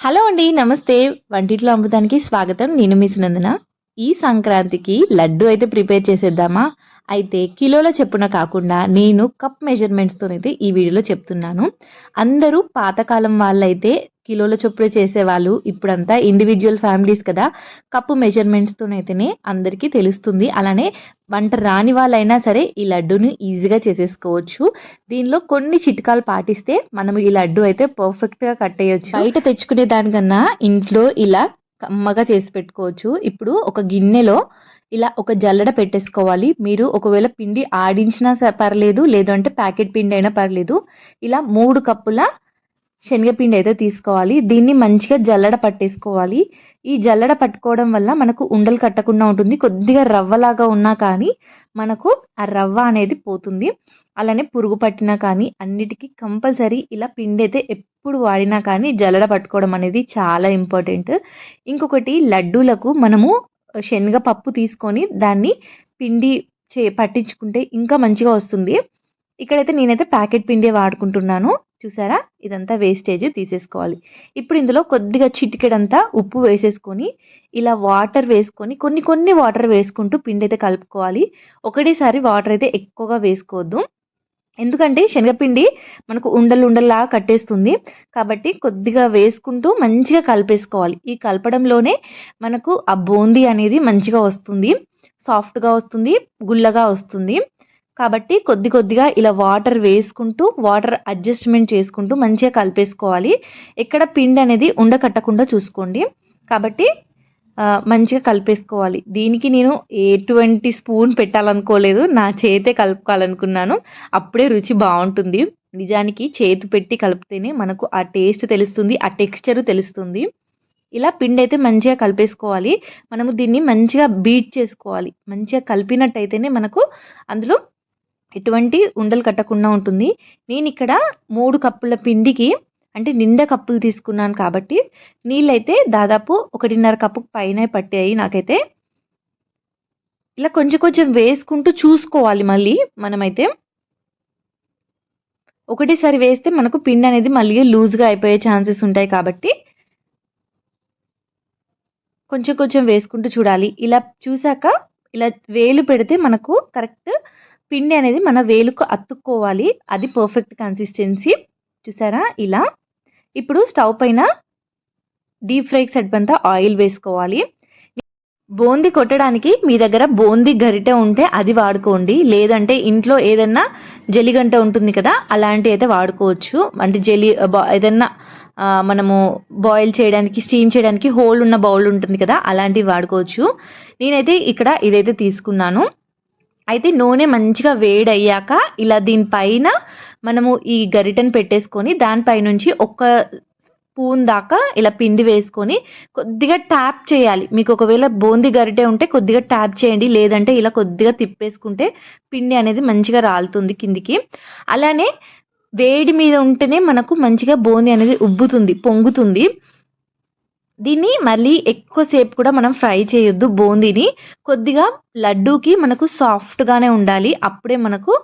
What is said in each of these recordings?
Hello అండి నమస్తే. వంటిట్లో అమృతానికి స్వాగతం. నేను మీ సునందన. ఈ సంక్రాంతికి లడ్డు అయితే ప్రిపేర్ చేసేద్దామా? అయితే కిలోల చెప్పున కాకుండా నేను కప్ మెజర్మెంట్స్తోనైతే ఈ వీడియోలో చెప్తున్నాను. అందరూ పాతకాలం వాళ్ళైతే కిలోల చొప్పున చేసేవాళ్ళు ఇప్పుడంతా ఇండివిజువల్ ఫ్యామిలీస్ కదా. కప్పు మెజర్మెంట్స్తోనైతేనే అందరికీ తెలుస్తుంది. అలానే వంట రాని వాళ్ళైనా సరే ఈ లడ్డూని ఈజీగా చేసేసుకోవచ్చు. దీనిలో కొన్ని చిట్కాలు పాటిస్తే మనం ఈ లడ్డు అయితే పర్ఫెక్ట్గా కట్టేయచ్చు బయట తెచ్చుకునే దానికన్నా ఇంట్లో ఇలా కమ్మగా చేసి పెట్టుకోవచ్చు. ఇప్పుడు ఒక గిన్నెలో ఇలా ఒక జల్లడ పెట్టేసుకోవాలి. మీరు ఒకవేళ పిండి ఆడించినా పర్లేదు లేదంటే ప్యాకెట్ పిండి అయినా పర్లేదు. ఇలా మూడు కప్పుల శనగపిండి అయితే తీసుకోవాలి. దీన్ని మంచిగా జల్లడ పట్టేసుకోవాలి. ఈ జల్లడ పట్టుకోవడం వల్ల మనకు ఉండలు కట్టకుండా ఉంటుంది. కొద్దిగా రవ్వలాగా ఉన్నా కానీ మనకు ఆ రవ్వ అనేది పోతుంది. అలానే పురుగు పట్టినా కానీ అన్నిటికీ కంపల్సరీ ఇలా పిండి అయితే ఎప్పుడు వాడినా కానీ జల్లడ పట్టుకోవడం అనేది చాలా ఇంపార్టెంట్. ఇంకొకటి లడ్డూలకు మనము శనగపప్పు తీసుకొని దాన్ని పిండి చే పట్టించుకుంటే ఇంకా మంచిగా వస్తుంది. ఇక్కడైతే నేనైతే ప్యాకెట్ పిండి వాడుకుంటున్నాను. చూసారా? ఇదంతా వేస్టేజ్ తీసేసుకోవాలి. ఇప్పుడు ఇందులో కొద్దిగా చిటికెడంతా ఉప్పు వేసేసుకొని ఇలా వాటర్ వేసుకొని కొన్ని కొన్ని వాటర్ వేసుకుంటూ పిండి అయితే కలుపుకోవాలి. ఒకటేసారి వాటర్ అయితే ఎక్కువగా వేసుకోవద్దు. ఎందుకంటే శనగపిండి మనకు ఉండలు ఉండల్లా కట్టేస్తుంది. కాబట్టి కొద్దిగా వేసుకుంటూ మంచిగా కలిపేసుకోవాలి. ఈ కలపడంలోనే మనకు ఆ బూందీ అనేది మంచిగా వస్తుంది. సాఫ్ట్గా వస్తుంది గుల్లగా వస్తుంది. కాబట్టి కొద్ది కొద్దిగా ఇలా వాటర్ వేసుకుంటూ వాటర్ అడ్జస్ట్మెంట్ చేసుకుంటూ మంచిగా కలిపేసుకోవాలి. ఎక్కడ పిండి అనేది ఉండకట్టకుండా చూసుకోండి. కాబట్టి మంచిగా కలిపేసుకోవాలి. దీనికి నేను ఎటువంటి స్పూన్ పెట్టాలనుకోలేదు. నా చేతే కలుపుకోవాలనుకున్నాను. అప్పుడే రుచి బాగుంటుంది. నిజానికి చేతి పెట్టి కలిపితేనే మనకు ఆ టేస్ట్ తెలుస్తుంది ఆ టెక్స్చర్ తెలుస్తుంది. ఇలా పిండి అయితే మంచిగా కలిపేసుకోవాలి. మనము దీన్ని మంచిగా బీట్ చేసుకోవాలి. మంచిగా కలిపినట్టయితేనే మనకు అందులో ఎటువంటి ఉండలు కట్టకుండా ఉంటుంది. నేను ఇక్కడ మూడు కప్పుల పిండికి అంటే నిండా కప్పులు తీసుకున్నాను కాబట్టి నీళ్ళైతే దాదాపు ఒకటిన్నర కప్పు పైన పట్టాయి నాకైతే. ఇలా కొంచెం కొంచెం వేసుకుంటూ చూసుకోవాలి మళ్ళీ మనమైతే. ఒకటేసారి వేస్తే మనకు పిండి అనేది మళ్ళీ లూజ్గా అయిపోయే ఛాన్సెస్ ఉంటాయి కాబట్టి. కొంచెం కొంచెం వేసుకుంటూ చూడాలి. ఇలా చూసాక ఇలా వేలు పెడితే మనకు కరెక్ట్ పిండి అనేది మన వేలుకు అతుక్కోవాలి. అది పర్ఫెక్ట్ కన్సిస్టెన్సీ చూసారా? ఇలా. ఇప్పుడు స్టవ్ పైన డీప్ ఫ్రైకి సరిపంత ఆయిల్ వేసుకోవాలి. బూందీ కొట్టడానికి మీ దగ్గర బూందీ గరిటె ఉంటే అది వాడుకోండి. లేదంటే ఇంట్లో ఏదన్నా జలిగంట ఉంటుంది కదా అలాంటి అయితే వాడుకోవచ్చు. అంటే జలి ఏదన్నా మనము బాయిల్ చేయడానికి స్టీమ్ చేయడానికి హోల్ ఉన్న బౌల్ ఉంటుంది కదా అలాంటివి వాడుకోవచ్చు. నేనైతే ఇక్కడ ఇదైతే తీసుకున్నాను. అయితే నూనె మంచిగా వేడయ్యాక ఇలా దీనిపైన మనము ఈ గరిటెను పెట్టేసుకొని దానిపైనుంచి ఒక్క స్పూన్ దాకా ఇలా పిండి వేసుకొని కొద్దిగా ట్యాప్ చేయాలి. మీకు ఒకవేళ బూందీ గరిటె ఉంటే కొద్దిగా ట్యాప్ చేయండి. లేదంటే ఇలా కొద్దిగా తిప్పేసుకుంటే పిండి అనేది మంచిగా రాలుతుంది కిందికి. అలానే వేడి మీద ఉంటేనే మనకు మంచిగా బూందీ అనేది ఉబ్బుతుంది పొంగుతుంది. దీన్ని మళ్ళీ ఎక్కువసేపు కూడా మనం ఫ్రై చేయొద్దు బూందీని. కొద్దిగా లడ్డూకి మనకు సాఫ్ట్గానే ఉండాలి. అప్పుడే మనకు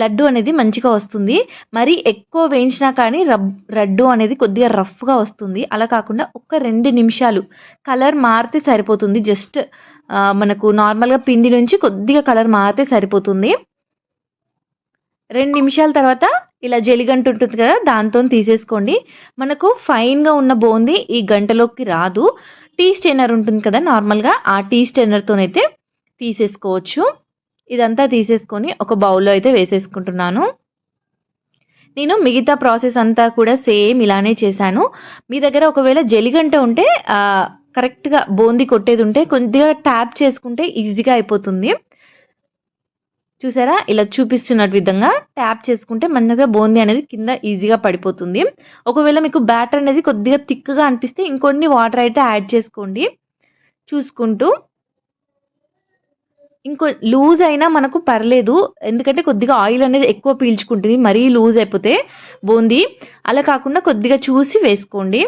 లడ్డు అనేది మంచిగా వస్తుంది. మరి ఎక్కువ వేయించినా కానీ రబ్ లడ్డు అనేది కొద్దిగా రఫ్గా వస్తుంది. అలా కాకుండా ఒక రెండు నిమిషాలు కలర్ మారితే సరిపోతుంది. జస్ట్ మనకు నార్మల్గా పిండి నుంచి కొద్దిగా కలర్ మారితే సరిపోతుంది. రెండు నిమిషాల తర్వాత ఇలా జలిగంట ఉంటుంది కదా దాంతో తీసేసుకోండి. మనకు ఫైన్గా ఉన్న బోంది ఈ గంటలోకి రాదు. టీ స్టెయినర్ ఉంటుంది కదా నార్మల్గా ఆ టీ స్టెయినర్తోనైతే తీసేసుకోవచ్చు. ఇదంతా తీసేసుకొని ఒక బౌల్లో అయితే వేసేసుకుంటున్నాను. నేను మిగతా ప్రాసెస్ అంతా కూడా సేమ్ ఇలానే చేశాను. మీ దగ్గర ఒకవేళ జలిగంట ఉంటే కరెక్ట్గా బూందీ కొట్టేది ఉంటే కొద్దిగా ట్యాప్ చేసుకుంటే ఈజీగా అయిపోతుంది. చూసారా? ఇలా చూపిస్తున్నట్టు విధంగా ట్యాప్ చేసుకుంటే మంచిగా బూందీ అనేది కింద ఈజీగా పడిపోతుంది. ఒకవేళ మీకు బ్యాటర్ అనేది కొద్దిగా థిక్గా అనిపిస్తే ఇంకొన్ని వాటర్ అయితే యాడ్ చేసుకోండి. చూసుకుంటూ. ఇంకో లూజ్ అయినా మనకు పర్లేదు. ఎందుకంటే కొద్దిగా ఆయిల్ అనేది ఎక్కువ పీల్చుకుంటుంది. మరీ లూజ్ అయిపోతే బూందీ అలా కాకుండా కొద్దిగా చూసి వేసుకోండి.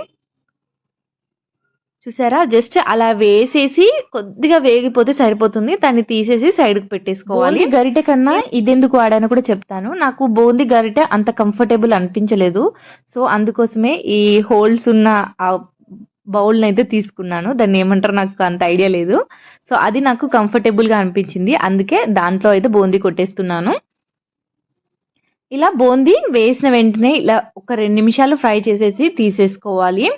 చూసారా? జస్ట్ అలా వేసేసి కొద్దిగా వేగిపోతే సరిపోతుంది. దాన్ని తీసేసి సైడ్కి పెట్టేసుకోవాలి. గరిటె కన్నా ఇదెందుకు వాడానో కూడా చెప్తాను. నాకు బూందీ గరిటె అంత కంఫర్టబుల్ అనిపించలేదు. సో అందుకోసమే ఈ హోల్స్ ఉన్న ఆ బౌల్ని అయితే తీసుకున్నాను. దాన్ని ఏమంటారో నాకు అంత ఐడియా లేదు. సో అది నాకు కంఫర్టబుల్గా అనిపించింది. అందుకే దాంట్లో అయితే బూందీ కొట్టేస్తున్నాను. ఇలా బూందీ వేసిన వెంటనే ఇలా ఒక రెండు నిమిషాలు ఫ్రై చేసేసి తీసేసుకోవాలి.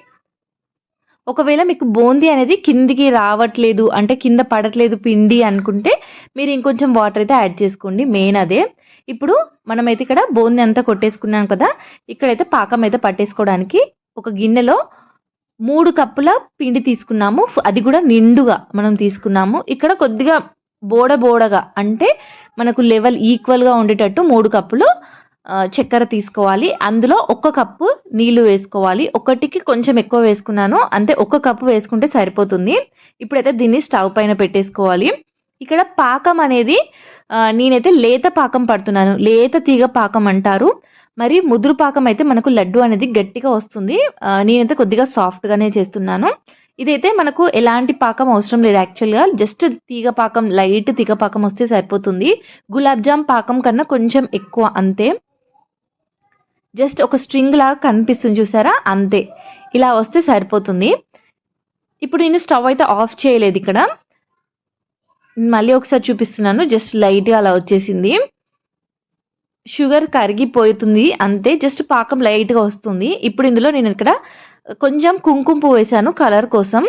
ఒకవేళ మీకు బూందీ అనేది కిందికి రావట్లేదు అంటే కింద పడట్లేదు పిండి అనుకుంటే మీరు ఇంకొంచెం వాటర్ అయితే యాడ్ చేసుకోండి. మెయిన్ అదే. ఇప్పుడు మనమైతే ఇక్కడ బూందీ అంతా కొట్టేసుకున్నాం కదా ఇక్కడైతే పాకం అయితే పట్టేసుకోవడానికి ఒక గిన్నెలో మూడు కప్పుల పిండి తీసుకున్నాము. అది కూడా నిండుగా మనం తీసుకున్నాము. ఇక్కడ కొద్దిగా బోడ బోడగా అంటే మనకు లెవెల్ ఈక్వల్గా ఉండేటట్టు మూడు కప్పులు చక్కెర తీసుకోవాలి. అందులో ఒక కప్పు నీళ్ళు వేసుకోవాలి. ఒకటికి కొంచెం ఎక్కువ వేసుకున్నాను. అంతే ఒక కప్పు వేసుకుంటే సరిపోతుంది. ఇప్పుడైతే దీన్ని స్టవ్ పైన పెట్టేసుకోవాలి. ఇక్కడ పాకం అనేది నేనైతే లేత పాకం పడుతున్నాను. లేత తీగ పాకం అంటారు. మరి ముదురు పాకం అయితే మనకు లడ్డు అనేది గట్టిగా వస్తుంది. నేనైతే కొద్దిగా సాఫ్ట్గానే చేస్తున్నాను. ఇదైతే మనకు ఎలాంటి పాకం అవసరం లేదు యాక్చువల్గా. జస్ట్ తీగ పాకం లైట్ తీగ పాకం వస్తే సరిపోతుంది. గులాబ్ జామ్ పాకం కన్నా కొంచెం ఎక్కువ అంతే. జస్ట్ ఒక స్ట్రింగ్ లాగా కనిపిస్తుంది చూసారా? అంతే. ఇలా వస్తే సరిపోతుంది. ఇప్పుడు నేను స్టవ్ అయితే ఆఫ్ చేయలేదు ఇక్కడ. మళ్ళీ ఒకసారి చూపిస్తున్నాను. జస్ట్ లైట్గా అలా వచ్చేసింది. షుగర్ కరిగిపోతుంది. అంతే. జస్ట్ పాకం లైట్గా వస్తుంది. ఇప్పుడు ఇందులో నేను ఇక్కడ కొంచెం కుంకుమ పువ్వు వేసాను కలర్ కోసం.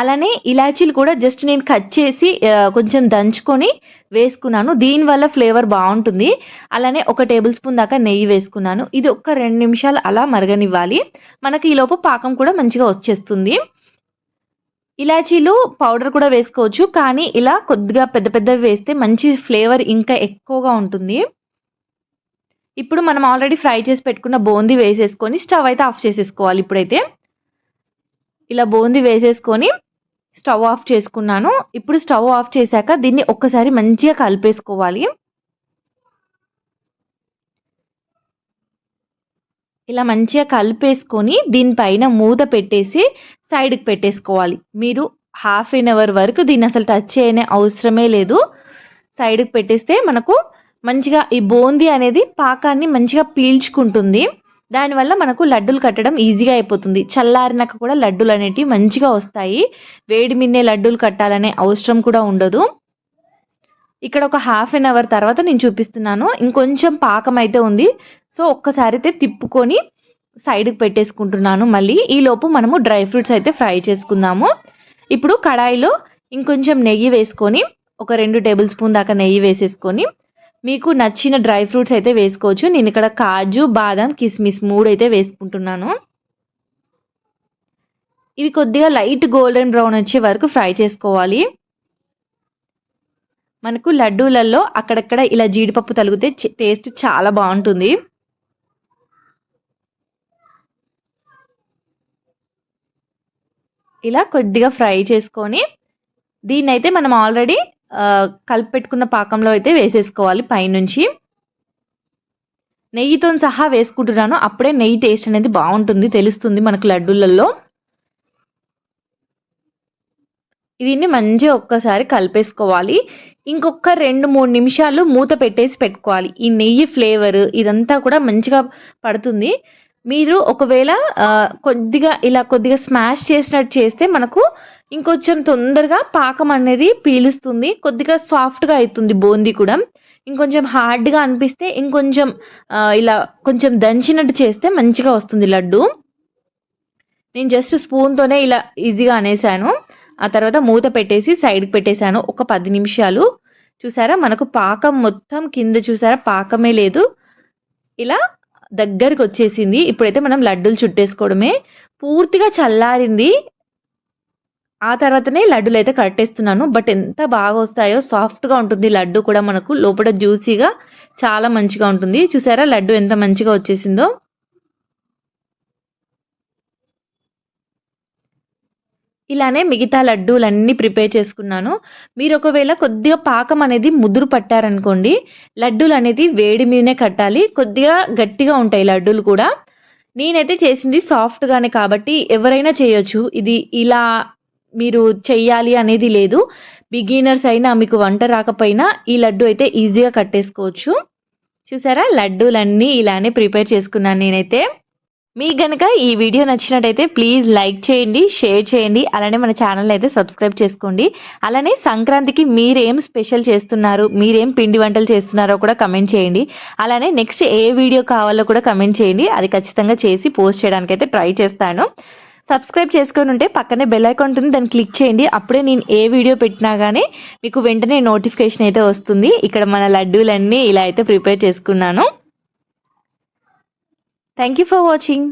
అలానే ఇలాచీలు కూడా జస్ట్ నేను కట్ చేసి కొంచెం దంచుకొని వేసుకున్నాను. దీనివల్ల ఫ్లేవర్ బాగుంటుంది. అలానే ఒక టేబుల్ స్పూన్ దాకా నెయ్యి వేసుకున్నాను. ఇది ఒక రెండు నిమిషాలు అలా మరగనివ్వాలి. మనకి ఈలోపు పాకం కూడా మంచిగా వచ్చేస్తుంది. ఇలాచీలు పౌడర్ కూడా వేసుకోవచ్చు. కానీ ఇలా కొద్దిగా పెద్ద పెద్దవి వేస్తే మంచి ఫ్లేవర్ ఇంకా ఎక్కువగా ఉంటుంది. ఇప్పుడు మనం ఆల్రెడీ ఫ్రై చేసి పెట్టుకున్న బూందీ వేసేసుకొని స్టవ్ అయితే ఆఫ్ చేసేసుకోవాలి ఇప్పుడైతే. ఇలా బూందీ వేసేసుకొని స్టవ్ ఆఫ్ చేసుకున్నాను. ఇప్పుడు స్టవ్ ఆఫ్ చేశాక దీన్ని ఒక్కసారి మంచిగా కలిపేసుకోవాలి. ఇలా మంచిగా కలిపేసుకొని దీనిపైన మూత పెట్టేసి సైడ్కి పెట్టేసుకోవాలి. మీరు హాఫ్ ఎన్ అవర్ వరకు దీన్ని అసలు టచ్ చేయనే అవసరమే లేదు. సైడ్కి పెట్టేస్తే మనకు మంచిగా ఈ బూందీ అనేది పాకాన్ని మంచిగా పీల్చుకుంటుంది. దానివల్ల మనకు లడ్డూలు కట్టడం ఈజీగా అయిపోతుంది. చల్లారినాక కూడా లడ్డూలు అనేటివి మంచిగా వస్తాయి. వేడి మిన్నే లడ్డూలు కట్టాలనే అవసరం కూడా ఉండదు. ఇక్కడ ఒక హాఫ్ అన్ అవర్ తర్వాత నేను చూపిస్తున్నాను. ఇంకొంచెం పాకం అయితే ఉంది. సో ఒక్కసారి అయితే తిప్పుకొని సైడ్కి పెట్టేసుకుంటున్నాను మళ్ళీ. ఈలోపు మనము డ్రై ఫ్రూట్స్ అయితే ఫ్రై చేసుకుందాము. ఇప్పుడు కడాయిలో ఇంకొంచెం నెయ్యి వేసుకొని ఒక రెండు టేబుల్ స్పూన్ దాకా నెయ్యి వేసేసుకొని మీకు నచ్చిన డ్రై ఫ్రూట్స్ అయితే వేసుకోవచ్చు. నేను ఇక్కడ కాజు బాదం కిస్మిస్ మూడు అయితే వేసుకుంటున్నాను. ఇవి కొద్దిగా లైట్ గోల్డెన్ బ్రౌన్ వచ్చే వరకు ఫ్రై చేసుకోవాలి. మనకు లడ్డూలలో అక్కడక్కడ ఇలా జీడిపప్పు తలిగితే టేస్ట్ చాలా బాగుంటుంది. ఇలా కొద్దిగా ఫ్రై చేసుకొని దీన్నైతే మనం ఆల్రెడీ కలిపెట్టుకున్న పాకంలో అయితే వేసేసుకోవాలి పైనుంచి. నెయ్యితో సహా వేసుకుంటున్నాను. అప్పుడే నెయ్యి టేస్ట్ అనేది బాగుంటుంది తెలుస్తుంది మనకు లడ్డూలలో. దీన్ని మంచిగా ఒక్కసారి కలిపేసుకోవాలి. ఇంకొక రెండు మూడు నిమిషాలు మూత పెట్టేసి పెట్టుకోవాలి. ఈ నెయ్యి ఫ్లేవర్ ఇదంతా కూడా మంచిగా పడుతుంది. మీరు ఒకవేళ కొద్దిగా ఇలా కొద్దిగా స్మాష్ చేసినట్టు చేస్తే మనకు ఇంకొంచెం తొందరగా పాకం అనేది పీలుస్తుంది. కొద్దిగా సాఫ్ట్గా అవుతుంది బూందీ కూడా. ఇంకొంచెం హార్డ్గా అనిపిస్తే ఇంకొంచెం ఇలా కొంచెం దంచినట్టు చేస్తే మంచిగా వస్తుంది లడ్డు. నేను జస్ట్ స్పూన్తోనే ఇలా ఈజీగా అనేసాను. ఆ తర్వాత మూత పెట్టేసి సైడ్కి పెట్టేశాను ఒక పది నిమిషాలు. చూసారా? మనకు పాకం మొత్తం కింద చూసారా? పాకమే లేదు. ఇలా దగ్గరికి వచ్చేసింది. ఇప్పుడైతే మనం లడ్డూలు చుట్టేసుకోవడమే. పూర్తిగా చల్లారింది. ఆ తర్వాతనే లడ్డూలు అయితే కట్టేస్తున్నాను బట్ ఎంత బాగా వస్తాయో సాఫ్ట్గా ఉంటుంది. లడ్డు కూడా మనకు లోపల జ్యూసీగా చాలా మంచిగా ఉంటుంది. చూసారా లడ్డు ఎంత మంచిగా వచ్చేసిందో? ఇలానే మిగతా లడ్డూలన్నీ ప్రిపేర్ చేసుకున్నాను. మీరు ఒకవేళ కొద్దిగా పాకం అనేది ముదురు పట్టారనుకోండి లడ్డూలు అనేది వేడి మీదనే కట్టాలి. కొద్దిగా గట్టిగా ఉంటాయి లడ్డూలు కూడా. నేనైతే చేసింది సాఫ్ట్గానే కాబట్టి ఎవరైనా చేయొచ్చు. ఇది ఇలా మీరు చెయ్యాలి అనేది లేదు. బిగినర్స్ అయినా మీకు వంట రాకపోయినా ఈ లడ్డు అయితే ఈజీగా కట్టేసుకోవచ్చు. చూసారా? లడ్డూలన్నీ ఇలానే ప్రిపేర్ చేసుకున్నాను నేనైతే. మీకు గనక ఈ వీడియో నచ్చినట్టయితే ప్లీజ్ లైక్ చేయండి షేర్ చేయండి అలానే మన ఛానల్ అయితే సబ్స్క్రైబ్ చేసుకోండి. అలానే సంక్రాంతికి మీరేం స్పెషల్ చేస్తున్నారు మీరేం పిండి వంటలు చేస్తున్నారో కూడా కమెంట్ చేయండి. అలానే నెక్స్ట్ ఏ వీడియో కావాలో కూడా కమెంట్ చేయండి. అది ఖచ్చితంగా చేసి పోస్ట్ చేయడానికి అయితే ట్రై చేస్తాను. సబ్స్క్రైబ్ చేసుకొని ఉంటే పక్కనే బెల్ ఐకాన్ ఉంటుంది దాన్ని క్లిక్ చేయండి. అప్పుడే నేను ఏ వీడియో పెట్టినా కానీ మీకు వెంటనే నోటిఫికేషన్ అయితే వస్తుంది. ఇక్కడ మన లడ్డూలన్నీ ఇలా అయితే ప్రిపేర్ చేసుకున్నాను. Thank you for watching